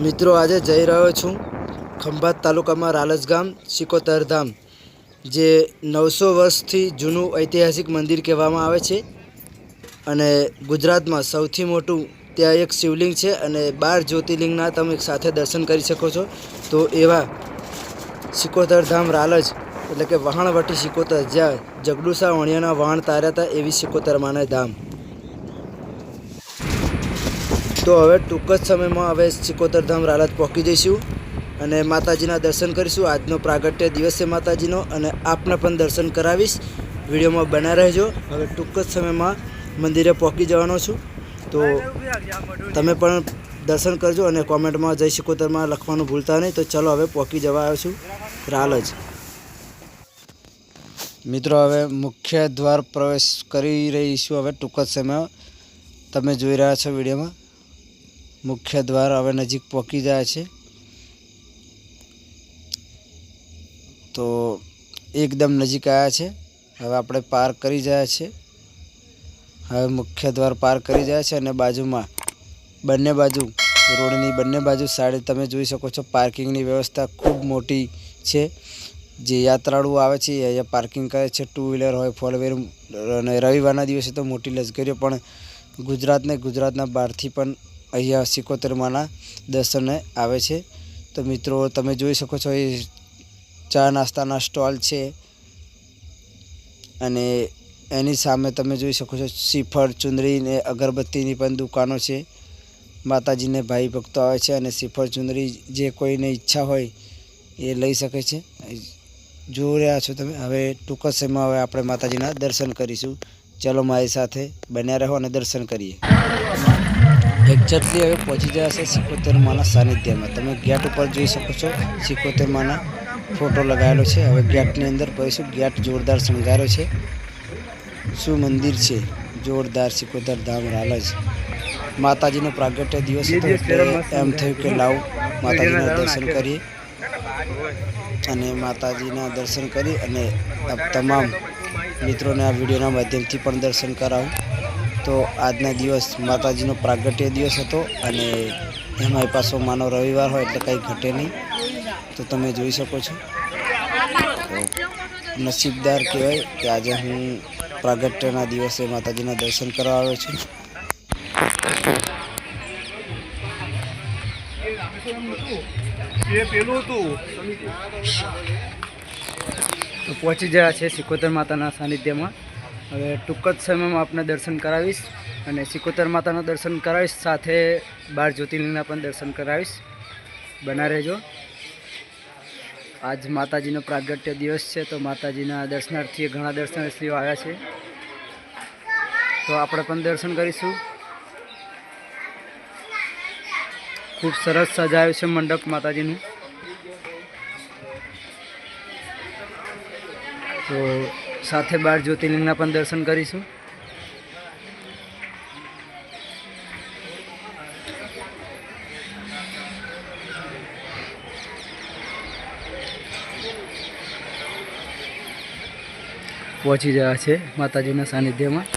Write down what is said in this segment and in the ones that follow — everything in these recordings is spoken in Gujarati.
મિત્રો, આજે જઈ રહ્યો છું ખંભાત તાલુકામાં રાલજ ગામ, સિકોતર ધામ, જે નવસો વર્ષથી જૂનું ઐતિહાસિક મંદિર કહેવામાં આવે છે. અને ગુજરાતમાં સૌથી મોટું ત્યાં એક શિવલિંગ છે અને બાર જ્યોતિર્લિંગના તમે સાથે દર્શન કરી શકો છો. તો એવા સિકોતર ધામ, રાલજ એટલે કે વહાણવટી સિકોતર, જ્યાં જગડુસા, વણિયાના વહાણ તાર્યા હતા એવી સિકોતર માના ધામ. તો હવે ટૂંક જ સમયમાં હવે સિકોતર ધામ રાલજ પહોંચી જઈશું અને માતાજીના દર્શન કરીશું. આજનો પ્રાગટ્ય દિવસ માતાજીનો અને આપને પણ દર્શન કરાવીશ. વિડીયોમાં બના રહેજો. હવે ટૂંક જ સમયમાં મંદિરે પહોંચી જવાનો છું. તો તમે પણ દર્શન કરજો અને કોમેન્ટમાં જય સિકોતરમાં લખવાનું ભૂલતા નહીં. તો ચલો હવે પહોંચી જવા આવ્યો છું રાલજ. મિત્રો, હવે મુખ્ય દ્વાર પ્રવેશ કરી રહીશું હવે ટૂંક જ સમયમાં. તમે જોઈ રહ્યા છો વિડીયોમાં. મુખ્ય દ્વાર હવે નજીક પહોંચી જાય છે. તો એકદમ નજીક આવ્યા છે. હવે આપણે પાર કરી જાય છે. હવે મુખ્ય દ્વાર પાર કરી જાય છે અને બાજુમાં બંને બાજુ, રોડની બંને બાજુ સાઈડ તમે જોઈ શકો છો પાર્કિંગની વ્યવસ્થા ખૂબ મોટી છે. જે યાત્રાળુઓ આવે છે અહીંયા પાર્કિંગ કરે છે. ટુ વ્હીલર હોય, ફોર વ્હીલર અને રવિવારના દિવસે તો મોટી લશ્કરીઓ પણ ગુજરાતને ગુજરાતના બહારથી પણ અહીંયા સિકોતેરમાંના દર્શને આવે છે. તો મિત્રો, તમે જોઈ શકો છો એ ચા નાસ્તાના સ્ટોલ છે. અને એની સામે તમે જોઈ શકો છો શ્રીફળ ચુંદડી ને અગરબત્તીની પણ દુકાનો છે. માતાજીને ભાઈ ભક્તો આવે છે અને શ્રીફળ ચુંદડી જે કોઈને ઈચ્છા હોય એ લઈ શકે છે. જોઈ રહ્યા છો તમે? હવે ટૂંક સમયમાં હવે આપણે માતાજીના દર્શન કરીશું. ચલો મારી સાથે બન્યા રહો અને દર્શન કરીએ. એક્ઝેક્ટલી હવે પહોંચી છે સિકોતેર માના સાનિધ્યમાં. તમે ગેટ ઉપર જોઈ શકો છો સિકોતેર માના ફોટો લગાવેલો છે. હવે ગેટની અંદર પડીશું ગેટ જોરદાર શણગાર્યો છે. શું મંદિર છે? જોરદાર સિકોતર ધામ રાલજ. માતાજીનો પ્રાગટ્ય દિવસ હતો એટલે એમ થયું કે લાવ, માતાજીના દર્શન કરીએ. અને માતાજીના દર્શન કરી અને તમામ મિત્રોને આ વિડીયોના માધ્યમથી પણ દર્શન કરાવું. તો આજના દિવસ માતાજીનો પ્રાગટ્ય દિવસ હતો અને એમાં પાછો માનો રવિવાર હોય એટલે કંઈ ઘટે નહીં. તો તમે જોઈ શકો છો. નસીબદાર કહેવાય કે આજે હું પ્રાગટ્યના દિવસે માતાજીના દર્શન કરવા આવ્યો છું. પહોંચી ગયા છે સિકોતર માતાના સાનિધ્યમાં. હવે ટૂંક જ સમયમાં આપને દર્શન કરાવીશ અને સિકોતર માતાના દર્શન કરાવીશ, સાથે બાર જ્યોતિર્લિંગના પણ દર્શન કરાવીશ. બના રહેજો. આજ માતાજીનો પ્રાગટ્ય દિવસ છે, તો માતાજીના દર્શનાર્થીએ ઘણા દર્શનાર્થીઓ આવ્યા છે. તો આપણે પણ દર્શન કરીશું. ખૂબ સરસ સજાયું છે મંડપ માતાજીનું. તો સાથે બાર જ્યોતિર્લિંગના પણ દર્શન કરીશું. પહોંચી ગયા છે માતાજીના સાનિધ્યમાં.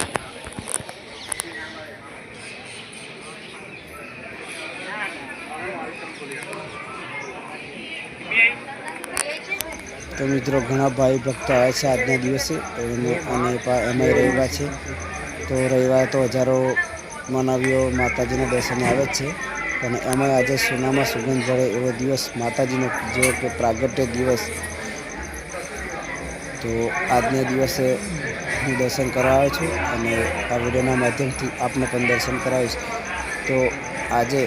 તો મિત્રો, ઘણા ભાઈ ભક્તો આવે છે આજના દિવસે. અને અને રહેવા છે. તો રહેવા તો હજારો માનવીઓ માતાજીના દર્શને આવે છે. અને એમાં આજે સોનામાં સુગંધ ભળે એવો દિવસ માતાજીનો જેવો કે પ્રાગટ્ય દિવસ. તો આજના દિવસે હું દર્શન કરાવ્યો છું અને આ વિડીયોના માધ્યમથી આપને પણ દર્શન કરાવીશ. તો આજે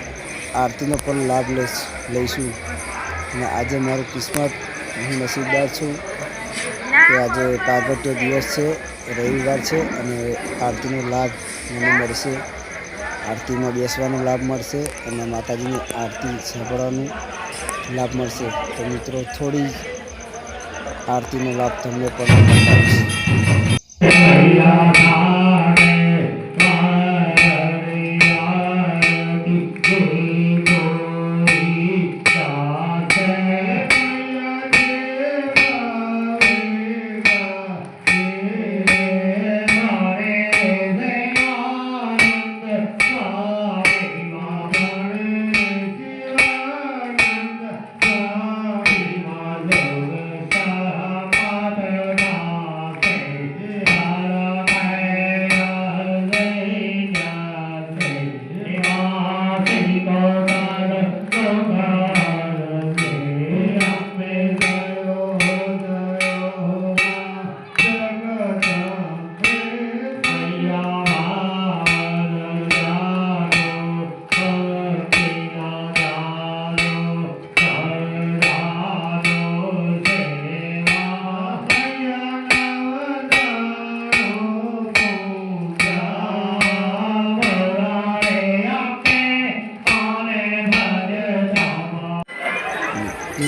આરતીનો પણ લાભ લઈશ, લઈશું. અને આજે મારું કિસ્મત હું નસીબદાર છું કે આજે પ્રાગટ્ય દિવસ છે, રવિવાર છે અને આરતીનો લાભ મને મળશે. આરતીમાં બેસવાનો લાભ મળશે અને માતાજીની આરતી સાંભળવાનો લાભ મળશે. તો મિત્રો, થોડી આરતીનો લાભ તમને પણ બતાવીશ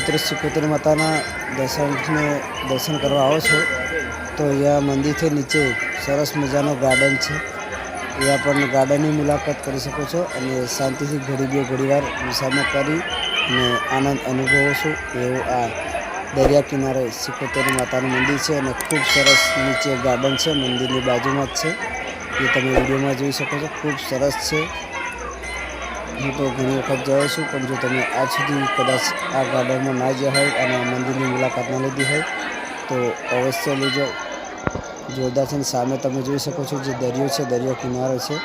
મિત્રો સિકોતેર માતાના દર્શનને દર્શન કરવા આવો છો, તો અહીંયા મંદિરથી નીચે સરસ મજાનો ગાર્ડન છે. અહીંયા પણ ગાર્ડનની મુલાકાત કરી શકો છો અને શાંતિથી ઘડી બે ઘડીવાર મુસાફર કરી અને આનંદ અનુભવો છો એવું આ દરિયા કિનારે સિકોતેર માતાનું મંદિર છે અને ખૂબ સરસ નીચે ગાર્ડન છે, મંદિરની બાજુમાં જ છે. એ તમે વિડીયોમાં જોઈ શકો છો, ખૂબ સરસ છે. હું તો ઘણી વખત ગયો છું, પણ જો તમે આજ સુધી કદાચ આ ગાર્ડનમાં ના ગયા હોય અને મંદિરની મુલાકાત ના લીધી હોય, તો અવશ્ય લેજો જોરદારથી સામે તમે જોઈ શકો છો જે દરિયો છે, દરિયો કિનારો છે.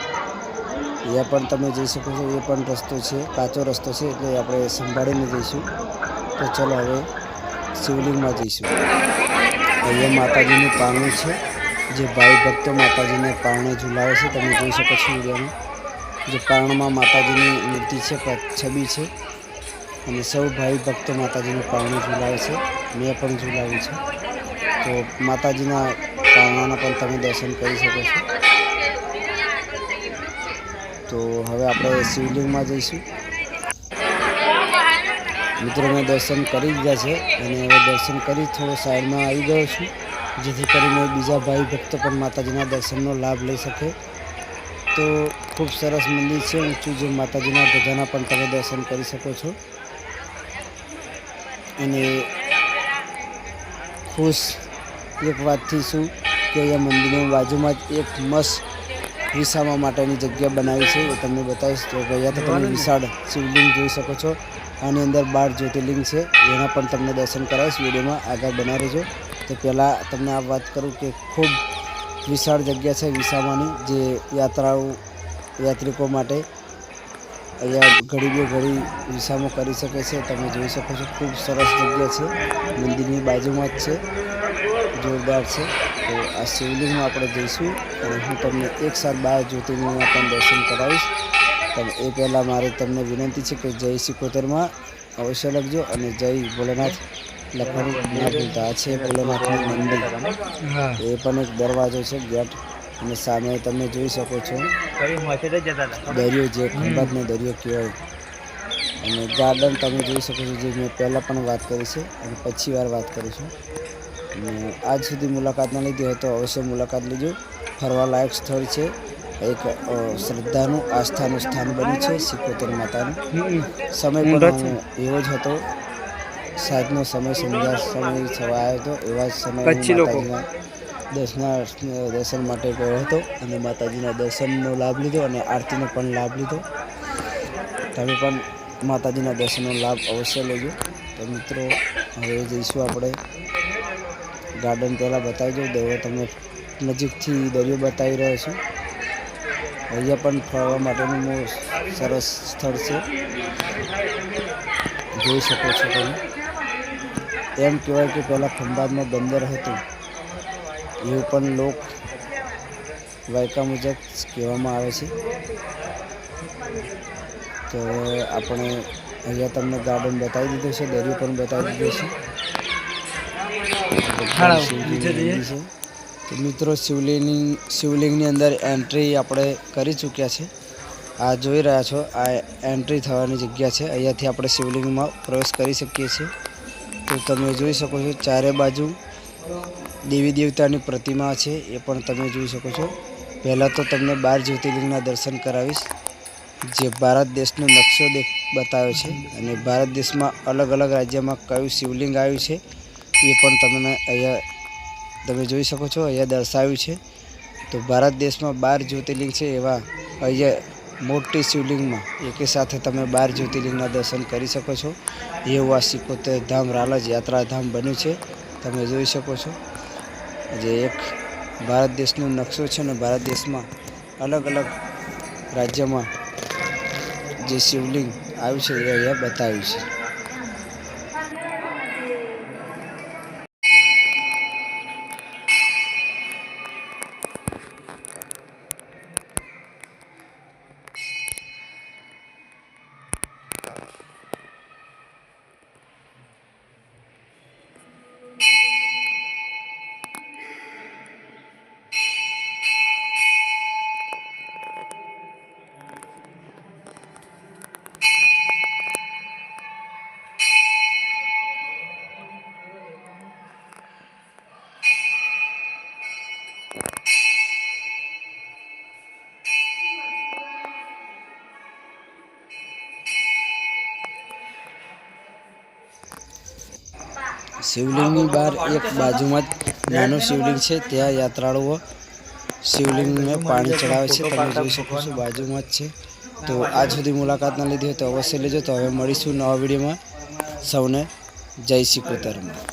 અહીંયા પણ તમે જઈ શકો છો, એ પણ રસ્તો છે, કાચો રસ્તો છે, એટલે આપણે સંભાળીને જઈશું. તો ચલો હવે શિવલિંગમાં જઈશું. અહીંયા માતાજીનું પારણું છે, જે ભાઈ ભક્તો માતાજીને પારણે ઝુલાવે છે, તમે જોઈ શકો છો વિડીયોમાં જે પારણમાં માતાજીની મૂર્તિ છે છબી છે. અને સૌ ભાઈ ભક્તો માતાજીનું પારણું ઝુલાવે છે. મેં પણ ઝુલાવ્યું છે. તો માતાજીના પારણાના પણ તમે દર્શન કરી શકો છો. તો હવે આપણે શિવલિંગમાં જઈશું. મિત્રો, મેં દર્શન કરી દીધા છે અને હવે દર્શન કરી થોડો સાઈડમાં આવી ગયો છું, જેથી કરીને બીજા ભાઈ ભક્તો પણ માતાજીના દર્શનનો લાભ લઈ શકે. તો ખૂબ સરસ મંદિર છે. ઊંચું જે માતાજીના ધજાના પણ તમે દર્શન કરી શકો છો. અને ખુશ એક વાતથી શું કે અહીંયા મંદિરની બાજુમાં જ એક મસ્ત વિસામા માટેની જગ્યા બનાવી છે. એ તમને બતાવીશ. તો ગયા તો તમે વિશાળ શિવલિંગ જોઈ શકો છો. આની અંદર બાર જ્યોતિર્લિંગ છે. એના પણ તમને દર્શન કરાવીશ. વિડીયોમાં આગળ બનાવી રહેજો. તો પહેલાં તમને આ વાત કરું કે ખૂબ વિશાળ જગ્યા છે વિસામાની જે યાત્રાઓ યાત્રિકો માટે અહીંયા ઘડી બે ઘડી વિસામો કરી શકે છે. તમે જોઈ શકો છો ખૂબ સરસ જગ્યા છે. મંદિરની બાજુમાં જ છે. જોરદાર છે. તો આ શિવલિંગમાં આપણે જઈશું અને હું તમને એક સાથ બાર જ્યોતિર્લિંગમાં પણ દર્શન કરાવીશ. પણ એ પહેલાં મારે તમને વિનંતી છે કે જય સિકોતેરમાં અવશ્ય લખજો અને જય ભોલેનાથ લખવાનું ના ભૂલતા. છે ભોલેનાથનું મંદિર. એ પણ એક દરવાજો છે ગેટ. અને સામે તમે જોઈ શકો છો. દરિયો જે ખંભાતનો દરિયો કહેવાય. અને ગાર્ડન તમે જોઈ શકો છો જે મેં પહેલાં પણ વાત કરી છે અને પછી વાર વાત કરી છું. અને આજ સુધી મુલાકાત ન લીધી હોય તો અવશ્ય મુલાકાત લેજો. ફરવાલાયક સ્થળ છે. એક શ્રદ્ધાનું આસ્થાનું સ્થાન બન્યું છે સિકોતેર માતાનું. સમય પણ એવો જ હતો. સાંજનો સમય સંધ્યા સમય છવાયો આવ્યો હતો એવા જ સમય દર્શન દર્શન માટે ગયો હતો અને માતાજીના દર્શનનો લાભ લીધો અને આરતીનો પણ લાભ લીધો. તમે પણ માતાજીના દર્શનનો લાભ અવશ્ય લેજો. તો મિત્રો, હવે જઈશું આપણે ગાર્ડન પહેલાં બતાવી દઉં દેવો તમે નજીકથી દરિયો બતાવી રહ્યો છું. અહીંયા પણ ફરવા માટેનું બહુ સરસ સ્થળ છે. જોઈ શકો છો તમે. એમ કહેવાય કે પહેલાં ખંભાતમાં બંદર હતું. એવું પણ લોક વાયકા મુજબ કહેવામાં આવે છે. તો હવે આપણે અહીંયા તમને ગાર્ડન બતાવી દીધું છે દરિયો પણ બતાવી દીધો છે. તો મિત્રો શિવલિંગ શિવલિંગની અંદર એન્ટ્રી આપણે કરી ચૂક્યા છે. આ જોઈ રહ્યા છો આ એન્ટ્રી થવાની જગ્યા છે. અહીંયાથી આપણે શિવલિંગમાં પ્રવેશ કરી શકીએ છીએ. તો તમે જોઈ શકો છો ચારે બાજુ દેવી દેવતાની પ્રતિમા છે, એ પણ તમે જોઈ શકો છો. પહેલાં તો તમને બાર જ્યોતિર્લિંગના દર્શન કરાવીશ, જે ભારત દેશનો નકશો બતાવ્યો છે. અને ભારત દેશમાં અલગ અલગ રાજ્યમાં કયું શિવલિંગ આવ્યું છે, એ પણ તમને અહીંયા, તમે જોઈ શકો છો, અહીંયા દર્શાવ્યું છે. તો ભારત દેશમાં બાર જ્યોતિર્લિંગ છે, એવા અહીંયા મોટી શિવલિંગમાં એકે સાથે તમે બાર જ્યોતિર્લિંગના દર્શન કરી શકો છો. એવું આ સિકોતેર ધામ રાલજ યાત્રાધામ બન્યું છે, તમે જોઈ શકો છો. જે એક ભારત દેશનો નકશો છે ને ભારત દેશમાં અલગ અલગ રાજ્યમાં જે શિવલિંગ આવ્યું છે એ અહીંયા બતાવ્યું છે. શિવલિંગની બહાર એક બાજુમાં જ નાનું શિવલિંગ છે. ત્યાં યાત્રાળુઓ શિવલિંગને પાણી ચડાવે છે. તમે જોઈ શકો છો બાજુમાં જ છે. તો આજ સુધી મુલાકાત ના લીધી હોય તો અવશ્ય લેજો. તો હવે મળીશું નવા વિડીયોમાં. સૌને જય શ્રી કોતરમાં